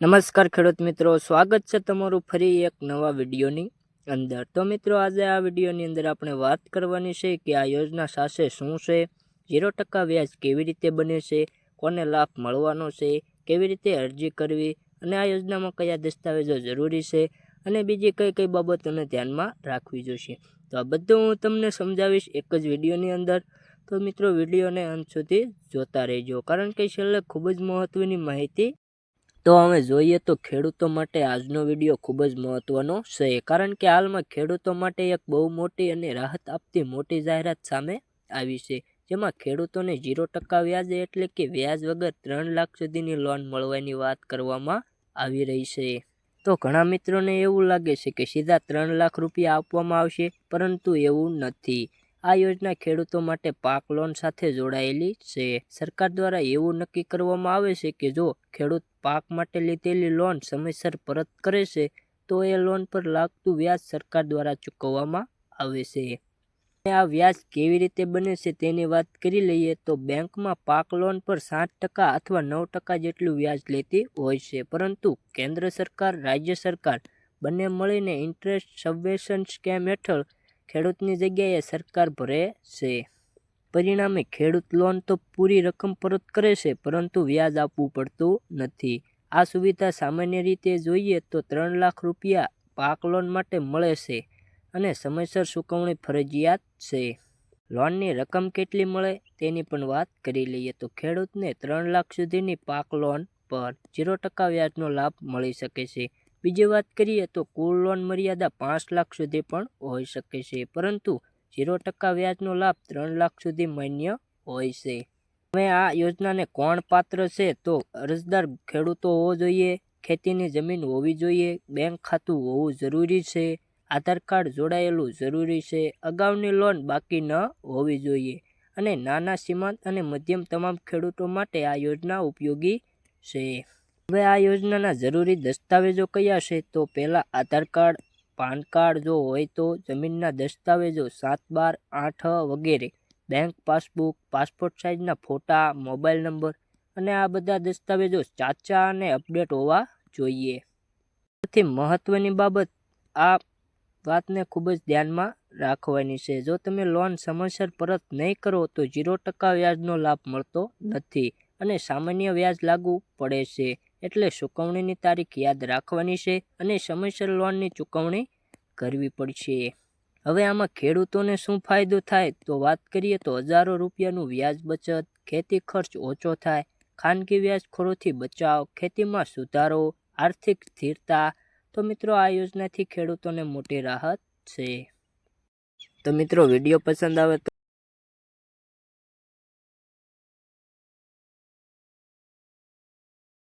નમસ્કાર ખેડૂત મિત્રો, સ્વાગત છે તમારું ફરી એક નવા વિડીયોની અંદર. તો મિત્રો, આજે આ વિડીયોની અંદર આપણે વાત કરવાની છે કે આ યોજના સાથે શું છે, ઝીરો ટકા વ્યાજ કેવી રીતે બને છે, કોને લાભ મળવાનો છે, કેવી રીતે અરજી કરવી અને આ યોજનામાં કયા દસ્તાવેજો જરૂરી છે અને બીજી કઈ કઈ બાબતોને ધ્યાનમાં રાખવી જોઈશે. તો આ બધું હું તમને સમજાવીશ એક જ વિડીયોની અંદર. તો મિત્રો, વિડીયોને અંત સુધી જોતા રહેજો. કારણ કે છેલ્લે ખૂબ જ મહત્ત્વની માહિતી તો હવે જોઈએ તો ખેડૂતો માટે આજનો વીડિયો ખૂબ જ મહત્વનો છે, કારણ કે હાલમાં ખેડૂતો માટે એક બહુ મોટી અને રાહત આપતી મોટી જાહેરાત સામે આવી છે, જેમાં ખેડૂતોને ઝીરો ટકા વ્યાજે એટલે કે વ્યાજ વગર ત્રણ લાખ સુધીની લોન મળવાની વાત કરવામાં આવી રહી છે. તો ઘણા મિત્રોને એવું લાગે છે કે સીધા ત્રણ લાખ રૂપિયા આપવામાં આવશે, પરંતુ એવું નથી. આ યોજના ખેડૂતો માટે પાક લોન સાથે જોડાયેલી છે. સરકાર દ્વારા એવું નક્કી કરવામાં આવે છે કે જો ખેડૂત પાક માટે લીધેલી લોન સમયસર પરત કરે છે, તો એ લોન પર લાગતું વ્યાજ સરકાર દ્વારા ચૂકવવામાં આવે છે. આ વ્યાજ કેવી રીતે બને છે તેની વાત કરી લઈએ તો બેંકમાં પાક લોન પર સાત ટકા અથવા નવ ટકા જેટલું વ્યાજ લેતી હોય છે. પરંતુ કેન્દ્ર સરકાર, રાજ્ય સરકાર બંને મળીને ઇન્ટરેસ્ટ સબવેશન સ્કેમ હેઠળ ખેડૂતની જગ્યાએ સરકાર ભરે છે. પરિણામે ખેડૂત લોન તો પૂરી રકમ પરત કરે છે, પરંતુ વ્યાજ આપવું પડતું નથી. આ સુવિધા સામાન્ય રીતે જોઈએ તો ત્રણ લાખ રૂપિયા પાક લોન માટે મળે છે અને સમયસર ચૂકવણી ફરજિયાત છે. લોનની રકમ કેટલી મળે તેની પણ વાત કરી લઈએ તો ખેડૂતને ત્રણ લાખ સુધીની પાક લોન પર ઝીરો ટકા વ્યાજનો લાભ મળી શકે છે. બીજી વાત કરીએ તો કુલ લોન મર્યાદા પાંચ લાખ સુધી પણ હોઈ શકે છે, પરંતુ ઝીરો ટકા વ્યાજનો લાભ ત્રણ લાખ સુધી માન્ય હોય છે. હવે આ યોજનાને કોણ પાત્ર છે તો અરજદાર ખેડૂતો હોવો જોઈએ, ખેતીની જમીન હોવી જોઈએ, બેંક ખાતું હોવું જરૂરી છે, આધાર કાર્ડ જોડાયેલું જરૂરી છે, અગાઉની લોન બાકી ન હોવી જોઈએ અને નાના, સીમાંત અને મધ્યમ તમામ ખેડૂતો માટે આ યોજના ઉપયોગી છે. હવે આ યોજનાના જરૂરી દસ્તાવેજો કયા છે? તો પહેલાં આધાર કાર્ડ, પાન કાર્ડ જો હોય તો જમીનના દસ્તાવેજો સાત બાર આઠ વગેરે. બેંક પાસબુક, પાસપોર્ટ સાઇઝના ફોટા, મોબાઈલ નંબર અને આ બધા દસ્તાવેજો સાચા અને અપડેટ હોવા જોઈએ. સૌથી મહત્ત્વની બાબત આ વાતને ખૂબ જ ધ્યાનમાં રાખવાની છે. જો તમે લોન સમયસર પરત નહીં કરો તો ઝીરો ટકા વ્યાજનો લાભ મળતો નથી અને સામાન્ય વ્યાજ લાગુ પડે છે. એટલે ચૂકવણીની તારીખ યાદ રાખવાની છે અને સમયસર લોનની ચૂકવણી કરવી પડશે. હવે આમાં ખેડૂતોને શું ફાયદો થાય? તો વાત કરીએ તો હજારો રૂપિયાનું વ્યાજ બચત, ખેતી ખર્ચ ઓછો થાય, ખાનગી વ્યાજખોરોથી બચાવ, ખેતીમાં સુધારો, આર્થિક સ્થિરતા. તો મિત્રો, આ યોજનાથી ખેડૂતોને મોટી રાહત છે. તો મિત્રો, વીડિયો પસંદ આવે તો